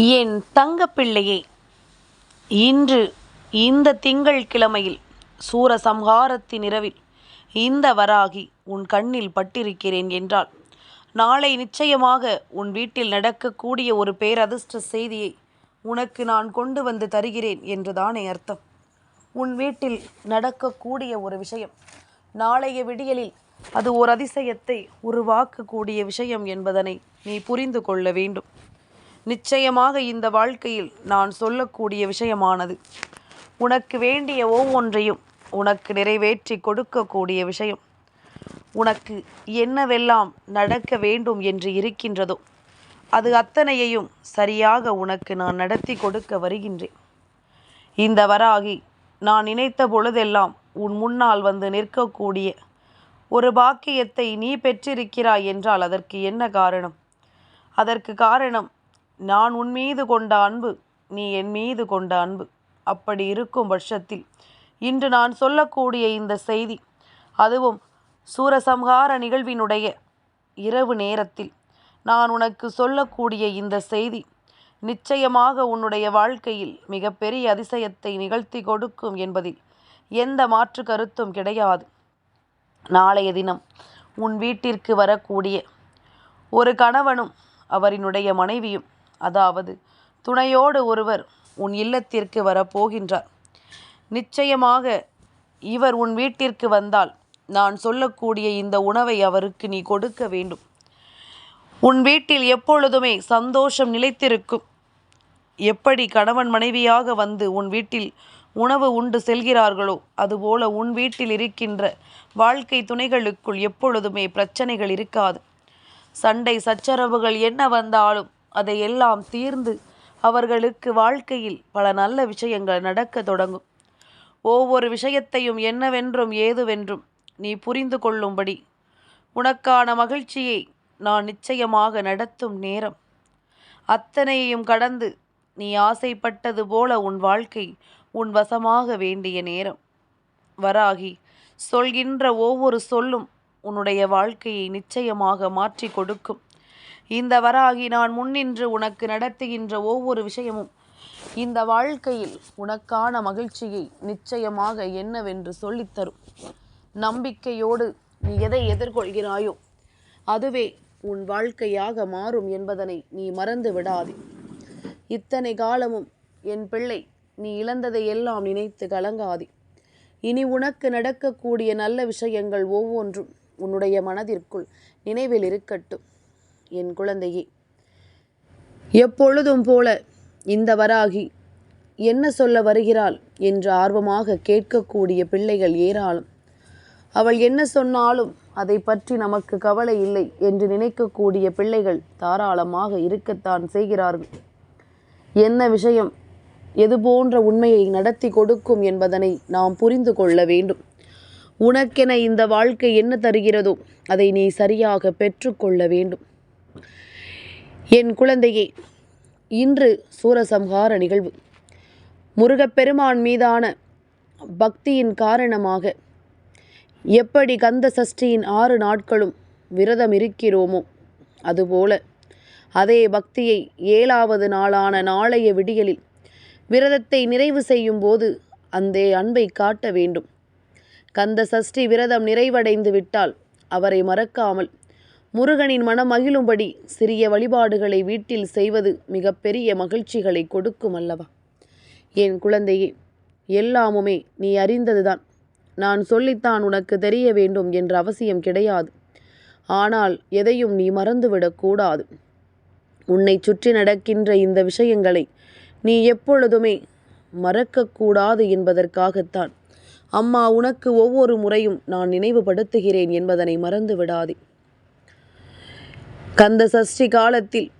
என் தங்கப்பிள்ளையே இன்று இந்த திங்கள் கிழமையில் சூரசம்ஹாரத்தின் இரவில் இந்த வராகி உன் கண்ணில் பட்டிருக்கிறேன் என்றால் நாளை நிச்சயமாக உன் வீட்டில் நடக்கக்கூடிய ஒரு பேரதிர்ஷ்ட செய்தியை உனக்கு நான் கொண்டு வந்து தருகிறேன் என்றுதானே அர்த்தம். உன் வீட்டில் நடக்கக்கூடிய ஒரு விஷயம் நாளைய விடியலில் அது ஒரு அதிசயத்தை உருவாக்கக்கூடிய விஷயம் என்பதனை நீ புரிந்து கொள்ள வேண்டும். நிச்சயமாக இந்த வாழ்க்கையில் நான் சொல்லக்கூடிய விஷயமானது. உனக்கு வேண்டிய ஒவ்வொன்றையும் உனக்கு நிறைவேற்றி கொடுக்கக்கூடிய விஷயம். உனக்கு என்னவெல்லாம் நடக்க வேண்டும் என்று இருக்கின்றதோ அது அத்தனையையும் சரியாக உனக்கு நான் நடத்தி கொடுக்க வருகின்றேன். இந்த வராகி நான் நினைத்த பொழுதெல்லாம் உன் முன்னால் வந்து நிற்கக்கூடிய ஒரு பாக்கியத்தை நீ பெற்றிருக்கிறாய் என்றால் அதற்கு என்ன காரணம்? அதற்கு காரணம் நான் உன் மீது கொண்ட அன்பு நீ என் மீது கொண்ட அன்பு. அப்படி இருக்கும் பட்சத்தில் இன்று நான் சொல்லக்கூடிய இந்த செய்தி அதுவும் சூரசம்ஹார நிகழ்வினுடைய இரவு நேரத்தில் நான் உனக்கு சொல்லக்கூடிய இந்த செய்தி நிச்சயமாக உன்னுடைய வாழ்க்கையில் மிகப்பெரிய அதிசயத்தை நிகழ்த்தி கொடுக்கும் என்பதில் எந்த மாற்று கருத்தும் கிடையாது. நாளைய தினம் உன் வீட்டிற்கு வரக்கூடிய ஒரு கணவனும் அவரினுடைய மனைவியும் அதாவது துணையோடு ஒருவர் உன் இல்லத்திற்கு வரப்போகின்றார். நிச்சயமாக இவர் உன் வீட்டிற்கு வந்தால் நான் சொல்லக்கூடிய இந்த உணவை அவருக்கு நீ கொடுக்க வேண்டும். உன் வீட்டில் எப்பொழுதுமே சந்தோஷம் நிலைத்திருக்கும். எப்படி கணவன் மனைவியாக வந்து உன் வீட்டில் உணவு உண்டு செல்கிறார்களோ அதுபோல உன் வீட்டில் இருக்கின்ற வாழ்க்கை துணைகளுக்குள் எப்பொழுதுமே பிரச்சனைகள் இருக்காது. சண்டை சச்சரவுகள் என்ன வந்தாலும் அதையெல்லாம் தீர்ந்து அவர்களுக்கு வாழ்க்கையில் பல நல்ல விஷயங்கள் நடக்க தொடங்கும். ஒவ்வொரு விஷயத்தையும் என்னவென்றும் ஏதுவென்றும் நீ புரிந்து கொள்ளும்படி உனக்கான மகிழ்ச்சியை நான் நிச்சயமாக நடத்தும் நேரம். அத்தனையையும் கடந்து நீ ஆசைப்பட்டது போல உன் வாழ்க்கை உன் வசமாக வேண்டிய நேரம். வராகி சொல்கின்ற ஒவ்வொரு சொல்லும் உன்னுடைய வாழ்க்கையை நிச்சயமாக மாற்றி கொடுக்கும். இந்த வராகி நான் முன்னின்று உனக்கு நடத்துகின்ற ஒவ்வொரு விஷயமும் இந்த வாழ்க்கையில் உனக்கான மகிழ்ச்சியை நிச்சயமாக என்னவென்று சொல்லித்தரும். நம்பிக்கையோடு நீ எதை எதிர்கொள்கிறாயோ அதுவே உன் வாழ்க்கையாக மாறும் என்பதனை நீ மறந்து விடாதே. இத்தனை காலமும் என் பிள்ளை நீ இழந்ததை எல்லாம் நினைத்து கலங்காதே. இனி உனக்கு நடக்கக்கூடிய நல்ல விஷயங்கள் ஒவ்வொன்றும் உன்னுடைய மனதிற்குள் நினைவில் இருக்கட்டும். என் குழந்தையே. எப்பொழுதும் போல இந்த வராகி என்ன சொல்ல வருகிறாள் என்று ஆர்வமாக கேட்கக்கூடிய பிள்ளைகள் ஏராளம். அவள் என்ன சொன்னாலும் அதை பற்றி நமக்கு கவலை இல்லை என்று நினைக்கக்கூடிய பிள்ளைகள் தாராளமாக இருக்கத்தான் செய்கிறார்கள். என்ன விஷயம்? எது போன்ற உண்மையை நடத்தி கொடுக்கும் என்பதனை நாம் புரிந்து கொள்ள வேண்டும். உனக்கென இந்த வாழ்க்கை என்ன தருகிறதோ அதை நீ சரியாக பெற்றுக்கொள்ள வேண்டும். என் குழந்தையே இன்று சூரசம்ஹார நிகழ்வு. முருகப்பெருமான் மீதான பக்தியின் காரணமாக எப்படி கந்த சஷ்டியின் ஆறு நாட்களும் விரதம் இருக்கிறோமோ அதுபோல அதே பக்தியை ஏழாவது நாளான நாளைய விடியலில் விரதத்தை நிறைவு செய்யும் போது அந்த அன்பை காட்ட வேண்டும். கந்த சஷ்டி விரதம் நிறைவடைந்து விட்டால் அவரை மறக்காமல் முருகனின் மனம் மகிழும்படி சிறிய வழிபாடுகளை வீட்டில் செய்வது மிகப்பெரிய மகிழ்ச்சிகளை கொடுக்கும் அல்லவா? என் குழந்தையே எல்லாமுமே நீ அறிந்ததுதான். நான் சொல்லித்தான் உனக்கு தெரிய வேண்டும் என்ற அவசியம் கிடையாது. ஆனால் எதையும் நீ மறந்துவிடக்கூடாது உன்னை சுற்றி நடக்கின்ற இந்த விஷயங்களை நீ எப்பொழுதுமே மறக்கக்கூடாது என்பதற்காகத்தான். அம்மா உனக்கு ஒவ்வொரு முறையும் நான் நினைவுபடுத்துகிறேன் என்பதனை மறந்து விடாதே கந்த சஷ்டி காலத்தில்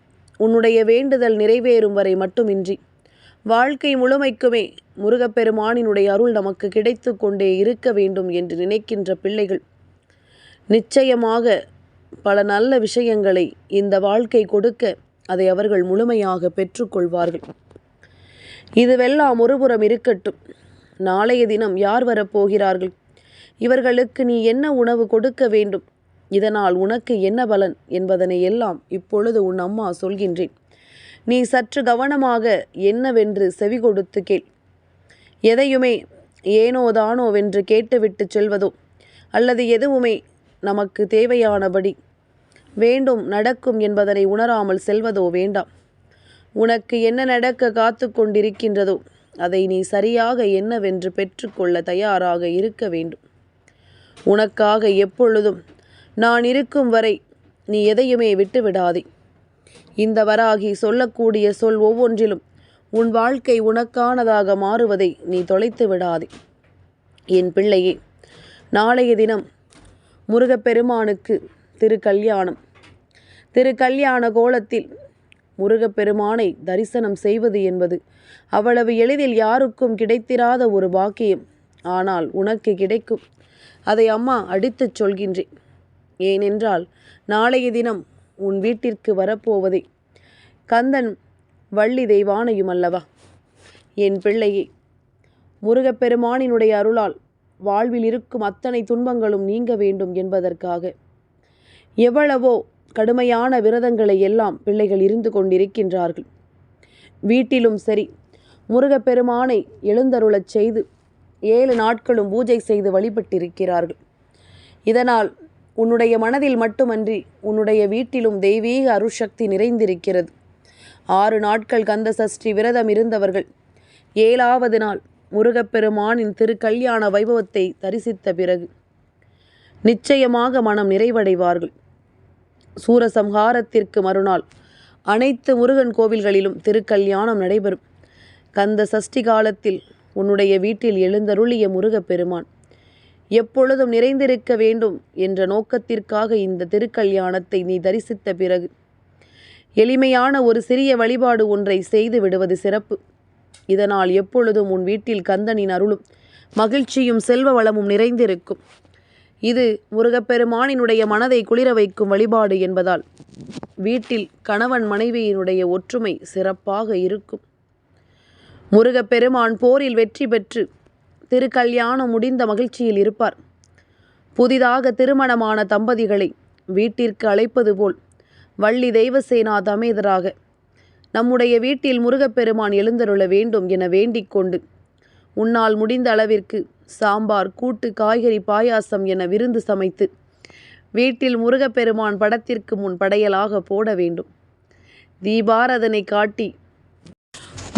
உன்னுடைய வேண்டுதல் நிறைவேறும் வரை மட்டுமின்றி வாழ்க்கை முழுமைக்குமே முருகப்பெருமானினுடைய அருள் நமக்கு கிடைத்து கொண்டே இருக்க வேண்டும் என்று நினைக்கின்ற பிள்ளைகள் நிச்சயமாக பல நல்ல விஷயங்களை இந்த வாழ்க்கை கொடுக்க அதை அவர்கள் முழுமையாக பெற்றுக்கொள்வார்கள். இதுவெல்லாம் ஒருபுறம் இருக்கட்டும். நாளைய தினம் யார் வரப்போகிறார்கள்? இவர்களுக்கு நீ என்ன உணவு கொடுக்க வேண்டும்? இதனால் உனக்கு என்ன பலன் என்பதனை எல்லாம் இப்பொழுது உன் அம்மா சொல்கின்றேன். நீ சற்று கவனமாக என்னவென்று செவி கொடுத்து கேள். எதையுமே ஏனோதானோவென்று கேட்டுவிட்டு செல்வதோ? அல்லது எதுவுமே நமக்கு தேவையானபடி வேண்டும் நடக்கும் என்பதனை உணராமல் செல்வதோ வேண்டாம். உனக்கு என்ன நடக்க காத்து கொண்டிருக்கின்றதோ? அதை நீ சரியாக என்னவென்று பெற்றுக்கொள்ள தயாராக இருக்க வேண்டும். உனக்காக எப்பொழுதும் நான் இருக்கும் வரை நீ எதையுமே விட்டுவிடாதே. இந்த வராகி சொல்லக்கூடிய சொல் ஒவ்வொன்றிலும் உன் வாழ்க்கை உனக்கானதாக மாறுவதை நீ தொலைத்து விடாதே. என் பிள்ளையே நாளைய தினம் முருகப்பெருமானுக்கு திருக்கல்யாணம். திருக்கல்யாண கோலத்தில் முருகப்பெருமானை தரிசனம் செய்வது என்பது அவ்வளவு எளிதில் யாருக்கும் கிடைத்திராத ஒரு பாக்கியம். ஆனால் உனக்கு கிடைக்கும். அதை அம்மா அடித்துச் சொல்கின்றேன் ஏனென்றால் நாளைய தினம் உன் வீட்டிற்கு வரப்போவதே கந்தன் வள்ளி தெய்வானையும் அல்லவா? என் பிள்ளையே முருகப்பெருமானினுடைய அருளால் வாழ்வில் இருக்கும் அத்தனை துன்பங்களும் நீங்க வேண்டும் என்பதற்காக எவ்வளவோ கடுமையான விரதங்களை எல்லாம் பிள்ளைகள் இருந்து கொண்டிருக்கின்றார்கள். வீட்டிலும் சரி முருகப்பெருமானை எழுந்தருளச் செய்து ஏழு நாட்களும் பூஜை செய்து வழிபட்டிருக்கிறார்கள். இதனால் உன்னுடைய மனதில் மட்டுமன்றி உன்னுடைய வீட்டிலும் தெய்வீக அருஷக்தி நிறைந்திருக்கிறது. ஆறு நாட்கள் கந்த சஷ்டி விரதம் இருந்தவர்கள் ஏழாவது நாள் முருகப்பெருமானின் திருக்கல்யாண வைபவத்தை தரிசித்த பிறகு நிச்சயமாக மனம் நிறைவடைவார்கள். சூரசம்ஹாரத்திற்கு மறுநாள் அனைத்து முருகன் கோவில்களிலும் திருக்கல்யாணம் நடைபெறும். கந்த சஷ்டி காலத்தில் உன்னுடைய வீட்டில் எழுந்தருளிய முருகப்பெருமான் எப்பொழுதும் நிறைந்திருக்க வேண்டும் என்ற நோக்கத்திற்காக இந்த திருக்கல்யாணத்தை நீ தரிசித்த பிறகு எளிமையான ஒரு சிறிய வழிபாடு ஒன்றை செய்து விடுவது சிறப்பு. இதனால் எப்பொழுதும் உன் வீட்டில் கந்தனின் அருளும் மகிழ்ச்சியும் செல்வ வளமும் நிறைந்திருக்கும். இது முருகப்பெருமானினுடைய மனதை குளிர வைக்கும் வழிபாடு என்பதால் வீட்டில் கணவன் மனைவியினுடைய ஒற்றுமை சிறப்பாக இருக்கும். முருகப்பெருமான் போரில் வெற்றி பெற்று திருக்கல்யாணம் முடிந்த மகிழ்ச்சியில் இருப்பார். புதிதாக திருமணமான தம்பதிகளை வீட்டிற்கு அழைப்பது போல் வள்ளி தெய்வசேனா தமேதராக நம்முடைய வீட்டில் முருகப்பெருமான் எழுந்தருள வேண்டும் என வேண்டிக் கொண்டு உன்னால் முடிந்த அளவிற்கு சாம்பார் கூட்டு காய்கறி பாயாசம் என விருந்து சமைத்து வீட்டில் முருகப்பெருமான் படத்திற்கு முன் படையலாக போட வேண்டும். தீபாரதனை காட்டி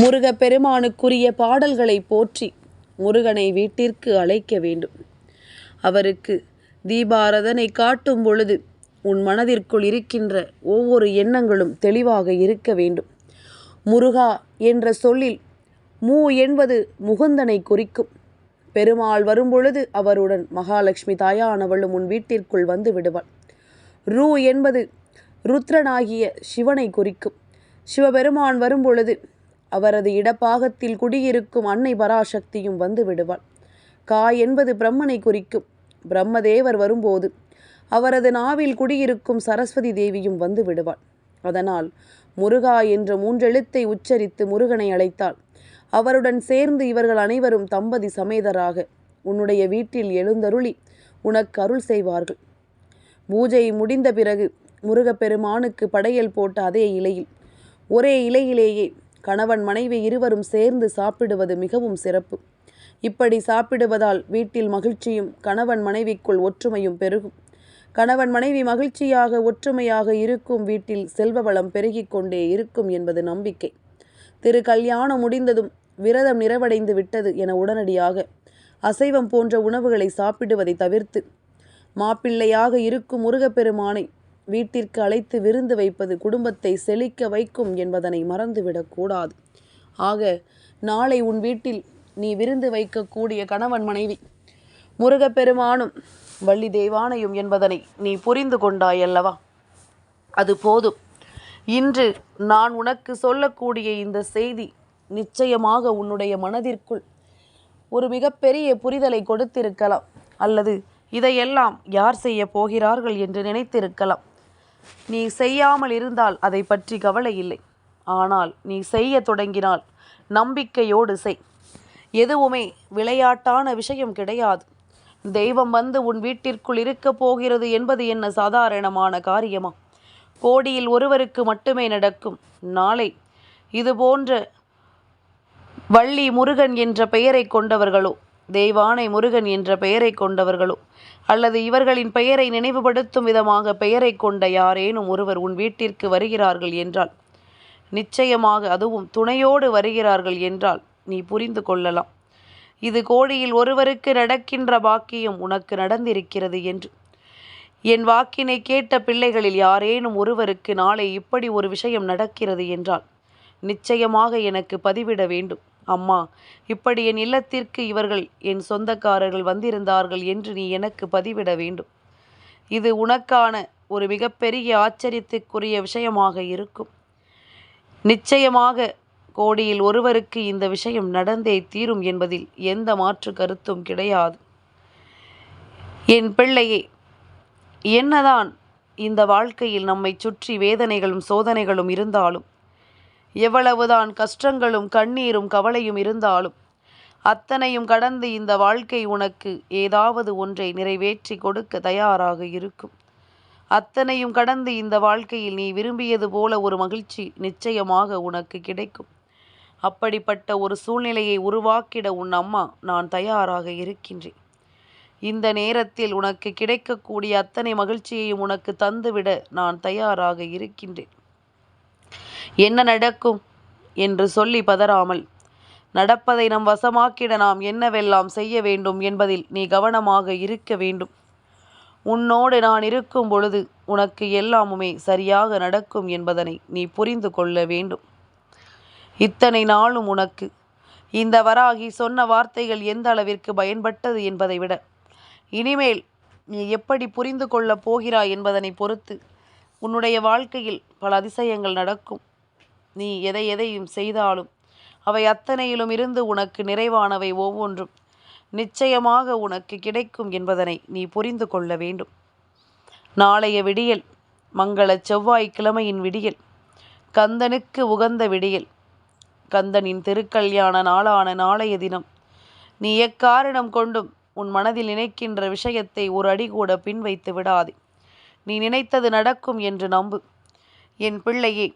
முருகப்பெருமானுக்குரிய பாடல்களை போற்றி முருகனை வீட்டிற்கு அழைக்க வேண்டும். அவருக்கு தீபாரதனை காட்டும் பொழுது உன் மனதிற்குள் இருக்கின்ற ஒவ்வொரு எண்ணங்களும் தெளிவாக இருக்க வேண்டும். முருகா என்ற சொல்லில் மூ என்பது முகுந்தனை குறிக்கும். பெருமாள் வரும்பொழுது அவருடன் மகாலட்சுமி தாயானவளும் உன் வீட்டிற்குள் வந்து விடுவாள். ரூ என்பது ருத்ரனாகிய சிவனை குறிக்கும். சிவபெருமான் வரும்பொழுது அவரது இடப்பாகத்தில் குடியிருக்கும் அன்னை பராசக்தியும் வந்து விடுவாள். கா என்பது பிரம்மனை குறிக்கும். பிரம்மதேவர் வரும்போது அவரது நாவில் குடியிருக்கும் சரஸ்வதி தேவியும் வந்து விடுவாள். அதனால் முருகா என்ற மூன்றெழுத்தை உச்சரித்து முருகனை அழைத்தாள். அவருடன் சேர்ந்து இவர்கள் அனைவரும் தம்பதி சமேதராக உன்னுடைய வீட்டில் எழுந்தருளி உனக்கு அருள் செய்வார்கள். பூஜை முடிந்த பிறகு முருகப்பெருமானுக்கு படையல் போட்ட அதே இலையில் ஒரே இலையிலேயே கணவன் மனைவி இருவரும் சேர்ந்து சாப்பிடுவது மிகவும் சிறப்பு. இப்படி சாப்பிடுவதால் வீட்டில் மகிழ்ச்சியும் கணவன் மனைவிக்குள் ஒற்றுமையும் பெருகும். கணவன் மனைவி மகிழ்ச்சியாக ஒற்றுமையாக இருக்கும் வீட்டில் செல்வ வளம் பெருகிக் கொண்டே இருக்கும் என்பது நம்பிக்கை. திரு கல்யாணம் முடிந்ததும் விரதம் நிறைவடைந்து விட்டது என உடனடியாக அசைவம் போன்ற உணவுகளை சாப்பிடுவதை தவிர்த்து மாப்பிள்ளையாக இருக்கும் முருகப்பெருமானை வீட்டிற்கு அழைத்து விருந்து வைப்பது குடும்பத்தை செழிக்க வைக்கும் என்பதனை மறந்துவிடக்கூடாது ஆக நாளை உன் வீட்டில் நீ விருந்து வைக்கக்கூடிய கணவன் மனைவி முருகப்பெருமானும் வள்ளி தேவானையும் என்பதனை நீ புரிந்து கொண்டாயல்லவா? அது போதும். இன்று நான் உனக்கு சொல்லக்கூடிய இந்த செய்தி நிச்சயமாக உன்னுடைய மனதிற்குள் ஒரு மிகப்பெரிய புரிதலை கொடுத்திருக்கலாம். அல்லது இதையெல்லாம் யார் செய்ய போகிறார்கள் என்று நினைத்திருக்கலாம். நீ செய்யாமல் இருந்தால் அதை பற்றி கவலை இல்லை. ஆனால் நீ செய்ய தொடங்கினால் நம்பிக்கையோடு செய். எதுவுமே விளையாட்டான விஷயம் கிடையாது. தெய்வம் வந்து உன் வீட்டிற்குள் இருக்கப் போகிறது என்பது என்ன சாதாரணமான காரியமா? கோடியில் ஒருவருக்கு மட்டுமே நடக்கும். நாளை இது போன்ற வள்ளி முருகன் என்ற பெயரை கொண்டவர்களோ தெய்வானை முருகன் என்ற பெயரை கொண்டவர்களோ அல்லது இவர்களின் பெயரை நினைவுபடுத்தும் விதமாக பெயரை கொண்ட யாரேனும் ஒருவர் உன் வீட்டிற்கு வருகிறார்கள் என்றால் நிச்சயமாக அதுவும் துணையோடு வருகிறார்கள் என்றால் நீ புரிந்து கொள்ளலாம். இது கோடியில் ஒருவருக்கு நடக்கின்ற பாக்கியம் உனக்கு நடந்திருக்கிறது என்று. என் வாக்கினை கேட்ட பிள்ளைகளில் யாரேனும் ஒருவருக்கு நாளை இப்படி ஒரு விஷயம் நடக்கிறது என்றால் நிச்சயமாக எனக்கு பதிவிட வேண்டும். அம்மா இப்படி என் இல்லத்திற்கு இவர்கள் என் சொந்தக்காரர்கள் வந்திருந்தார்கள் என்று நீ எனக்கு பதிவிட வேண்டும். இது உனக்கான ஒரு மிகப்பெரிய ஆச்சரியத்துக்குரிய விஷயமாக இருக்கும். நிச்சயமாக கோடியில் ஒருவருக்கு இந்த விஷயம் நடந்தே தீரும் என்பதில் எந்த மாற்று கருத்தும் கிடையாது. என் பிள்ளையே என்னதான் இந்த வாழ்க்கையில் நம்மை சுற்றி வேதனைகளும் சோதனைகளும் இருந்தாலும் எவ்வளவுதான் கஷ்டங்களும் கண்ணீரும் கவலையும் இருந்தாலும் அத்தனையும் கடந்து இந்த வாழ்க்கை உனக்கு ஏதாவது ஒன்றை நிறைவேற்றி கொடுக்க தயாராக இருக்கும். அத்தனையும் கடந்து இந்த வாழ்க்கையில் நீ விரும்பியது போல ஒரு மகிழ்ச்சி நிச்சயமாக உனக்கு கிடைக்கும். அப்படிப்பட்ட ஒரு சூழ்நிலையை உருவாக்கிட உன் அம்மா நான் தயாராக இருக்கின்றேன். இந்த நேரத்தில் உனக்கு கிடைக்கக்கூடிய அத்தனை மகிழ்ச்சியையும் உனக்கு தந்துவிட நான் தயாராக இருக்கின்றேன். என்ன நடக்கும்? என்று சொல்லி பதறாமல் நடப்பதை நம் வசமாக்கிட நாம் என்னவெல்லாம் செய்ய வேண்டும் என்பதில் நீ கவனமாக இருக்க வேண்டும். உன்னோடு நான் இருக்கும் பொழுது உனக்கு எல்லாமுமே சரியாக நடக்கும் என்பதனை நீ புரிந்து கொள்ள வேண்டும். இத்தனை நாளும் உனக்கு இந்த வராகி சொன்ன வார்த்தைகள் எந்த அளவிற்கு பயன்பட்டது என்பதை விட இனிமேல் நீ எப்படி புரிந்து கொள்ளப் போகிறாய் என்பதனை பொறுத்து உன்னுடைய வாழ்க்கையில் பல அதிசயங்கள் நடக்கும். நீ எதை எதையும் செய்தாலும் அவை அத்தனையிலும் இருந்து உனக்கு நிறைவானவை ஒவ்வொன்றும். நிச்சயமாக உனக்கு கிடைக்கும் என்பதனை நீ புரிந்து கொள்ள வேண்டும். நாளைய விடியல் மங்கள செவ்வாய்க்கிழமையின் விடியல் கந்தனுக்கு உகந்த விடியல் கந்தனின் திருக்கல்யாண நாளான நாளைய தினம். நீ எக்காரணம் கொண்டும் உன் மனதில் நினைக்கின்ற விஷயத்தை ஒரு அடி கூட பின் வைத்து விடாதே. நீ நினைத்தது நடக்கும் என்று நம்பு. என் பிள்ளையே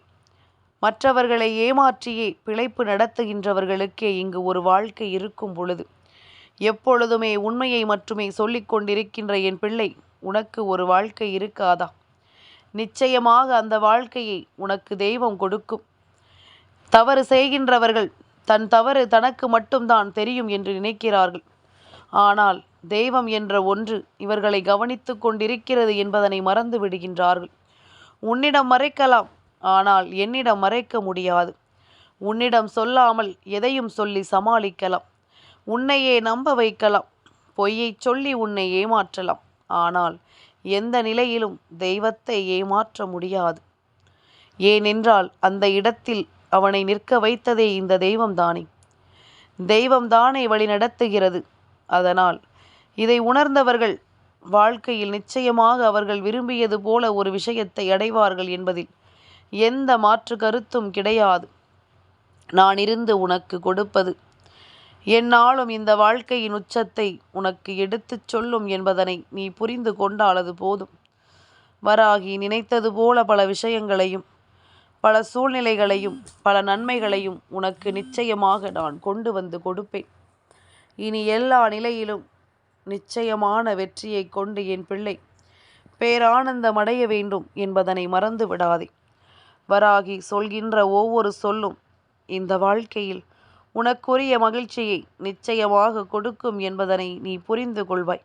மற்றவர்களை ஏமாற்றியே பிழைப்பு நடத்துகின்றவர்களுக்கே இங்கு ஒரு வாழ்க்கை இருக்கும் பொழுது. எப்பொழுதுமே உண்மையை மட்டுமே சொல்லிக் கொண்டிருக்கின்ற என் பிள்ளை உனக்கு ஒரு வாழ்க்கை இருக்காதா? நிச்சயமாக அந்த வாழ்க்கையை உனக்கு தெய்வம் கொடுக்கும். தவறு செய்கின்றவர்கள் தன் தவறு தனக்கு மட்டும்தான் தெரியும் என்று நினைக்கிறார்கள். ஆனால் தெய்வம் என்ற ஒன்று இவர்களை கவனித்து கொண்டிருக்கிறது என்பதனை மறந்து விடுகின்றார்கள். உன்னிடம் மறைக்கலாம் ஆனால் என்னிடம் மறைக்க முடியாது. உன்னிடம் சொல்லாமல் எதையும் சொல்லி சமாளிக்கலாம். உன்னையே நம்ப வைக்கலாம். பொய்யை சொல்லி உன்னை ஏமாற்றலாம். ஆனால் எந்த நிலையிலும் தெய்வத்தை ஏமாற்ற முடியாது. ஏனென்றால் அந்த இடத்தில் அவனை நிற்க வைத்ததே இந்த தெய்வம்தானே. தெய்வம்தானே வழி நடத்துகிறது. அதனால் இதை உணர்ந்தவர்கள் வாழ்க்கையில் நிச்சயமாக அவர்கள் விரும்பியது போல ஒரு விஷயத்தை அடைவார்கள் என்பதில் எந்த மாற்று கருத்தும் கிடையாது. நான் இருந்து உனக்கு கொடுப்பது. என்னாலும் இந்த வாழ்க்கையின் உச்சத்தை உனக்கு எடுத்துச் சொல்லும் என்பதனை நீ புரிந்து கொண்டாலது போதும். வராகி நினைத்தது போல பல விஷயங்களையும் பல சூழ்நிலைகளையும் பல நன்மைகளையும் உனக்கு நிச்சயமாக நான் கொண்டு வந்து கொடுப்பேன். இனி எல்லா நிலையிலும் நிச்சயமான வெற்றியை கொண்டு என் பிள்ளை பேரானந்தமடைய வேண்டும் என்பதனை மறந்து விடாதே. வராகி சொல்கின்ற ஒவ்வொரு சொல்லும் இந்த வாழ்க்கையில் உனக்குரிய மகிழ்ச்சியை நிச்சயமாக கொடுக்கும் என்பதனை நீ புரிந்து கொள்வாய்.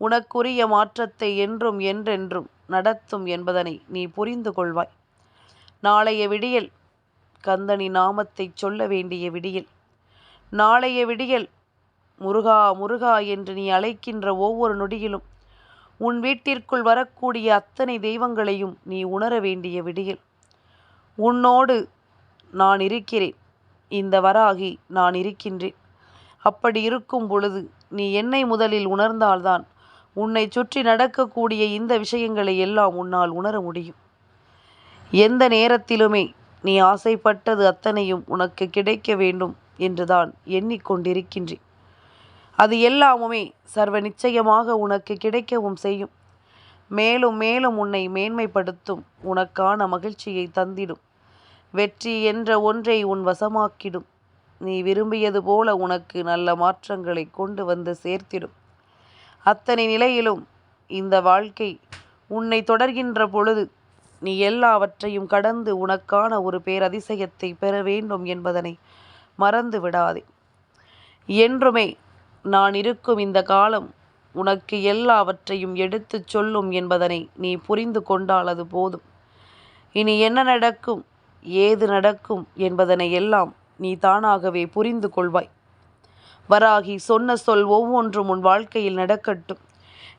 உனக்குரிய மாற்றத்தை என்றும் என்றென்றும் நடத்தும் என்பதனை நீ புரிந்து கொள்வாய். நாளைய விடியல் கந்தனி நாமத்தை சொல்ல வேண்டிய விடியல். நாளைய விடியல் முருகா முருகா என்று நீ அழைக்கின்ற ஒவ்வொரு நொடியிலும் உன் வீட்டிற்குள் வரக்கூடிய அத்தனை தெய்வங்களையும் நீ உணர வேண்டிய விடியல். உன்னோடு நான் இருக்கிறேன். இந்த வராகி நான் இருக்கின்றேன். அப்படி இருக்கும் பொழுது நீ என்னை முதலில் உணர்ந்தால்தான் உன்னை சுற்றி நடக்கக்கூடிய இந்த விஷயங்களை எல்லாம் உன்னால் உணர முடியும். எந்த நேரத்திலுமே நீ ஆசைப்பட்டது அத்தனையும் உனக்கு கிடைக்க வேண்டும் என்றுதான் எண்ணிக்கொண்டிருக்கின்றேன். அது எல்லாமுமே சர்வ நிச்சயமாக உனக்கு கிடைக்கவும் செய்யும். மேலும் மேலும் உன்னை மேன்மைப்படுத்தும். உனக்கான மகிழ்ச்சியை தந்திடும். வெற்றி என்ற ஒன்றை உன் வசமாக்கிடும். நீ விரும்பியது போல உனக்கு நல்ல மாற்றங்களை கொண்டு வந்து சேர்த்திடும். அத்தனை நிலையிலும் இந்த வாழ்க்கை உன்னை தொடர்கின்ற பொழுது நீ எல்லாவற்றையும் கடந்து உனக்கான ஒரு பேரதிசயத்தை பெற வேண்டும் என்பதனை மறந்து விடாதே என்றுமே நான் இருக்கும் இந்த காலம் உனக்கு எல்லாவற்றையும் எடுத்துச் சொல்லும் என்பதனை நீ புரிந்து கொண்டால் அது போதும். இனி என்ன நடக்கும் ஏது நடக்கும் என்பதனை எல்லாம் நீ தானாகவே புரிந்து கொள்வாய். வராகி சொன்ன சொல் ஒவ்வொன்றும் உன் வாழ்க்கையில் நடக்கட்டும்.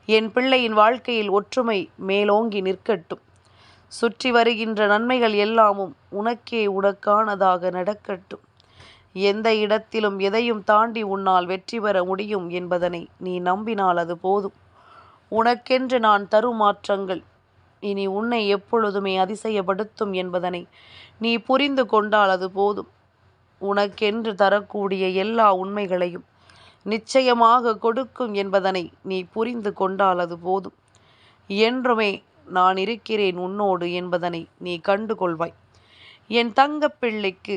என் பிள்ளையின் வாழ்க்கையில் ஒற்றுமை மேலோங்கி நிற்கட்டும். சுற்றி வருகின்ற நன்மைகள் எல்லாமும் உனக்கே உனக்கானதாக நடக்கட்டும். எந்த இடத்திலும் எதையும் தாண்டி உன்னால் வெற்றி பெற முடியும் என்பதனை நீ நம்பினால் அது போதும். உனக்கென்று நான் தரும் மாற்றங்கள் இனி உன்னை எப்பொழுதுமே அதிசயப்படுத்தும் என்பதனை நீ புரிந்து கொண்டால் அது போதும். உனக்கென்று தரக்கூடிய எல்லா உண்மைகளையும் நிச்சயமாக கொடுக்கும் என்பதனை நீ புரிந்து கொண்டால் அது போதும். என்றுமே நான் இருக்கிறேன் உன்னோடு என்பதனை நீ கண்டு கொள்வாய் என் தங்கப்பிள்ளைக்கு